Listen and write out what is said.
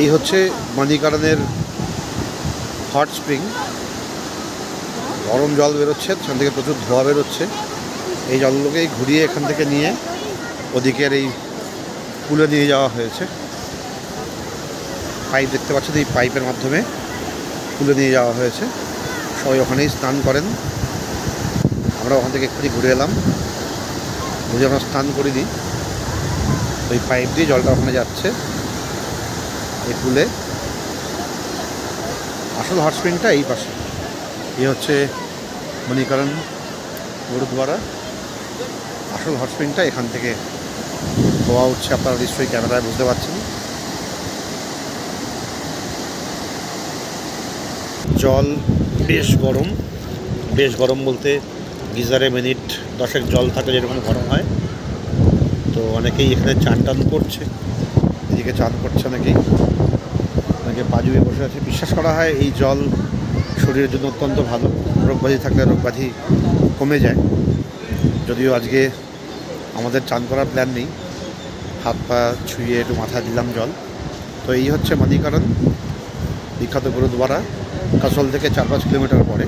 এই হচ্ছে মানিকারণের hot spring. গরম জল বেরোচ্ছে সেখান থেকে প্রচুর ধোয়া বেরোচ্ছে। এই জলগুলোকেই ঘুরিয়ে এখান থেকে নিয়ে ওদিকের এই পুলে নিয়ে যাওয়া হয়েছে। পাইপ দেখতে পাচ্ছেন, এই পাইপের মাধ্যমে তুলে নিয়ে যাওয়া হয়েছে। সবাই ওখানেই স্নান করেন। আমরা ওখান থেকে এক্ষুনি ঘুরে এলাম। ঘুরে আমরা স্নান করিনি। ওই পাইপ দিয়ে জলটা ওখানে যাচ্ছে। এই পুলে আসল হট স্প্রিংটা এই পাশে। এই হচ্ছে মণিকরণ গুরুদ্বারা আসল হট স্প্রিংটা এখান থেকে ধোয়া উঠছে। আপনারা নিশ্চয়ই ক্যামেরায় বুঝতে পারছেন। জল বেশ গরম। বেশ গরম বলতে গিজারে মিনিট দশেক জল থাকে যেরকম গরম হয়। তো অনেকেই এখানে চান টান করছে। এদিকে চান করছে অনেকেই। আছে বিশ্বাস করা হয়, এই জল শরীরের জন্য অত্যন্ত ভালো। রোগব্যাধি থাকলে রোগব্যাধি কমে যায়। যদিও আজকে আমাদের চান করার প্ল্যান নেই। হাত পা ছুঁয়ে একটু মাথায় দিলাম জল। তো এই হচ্ছে মানিকারণ। বিখ্যাত গুরুদ্বারা, কাসল থেকে চার পাঁচ কিলোমিটার পরে।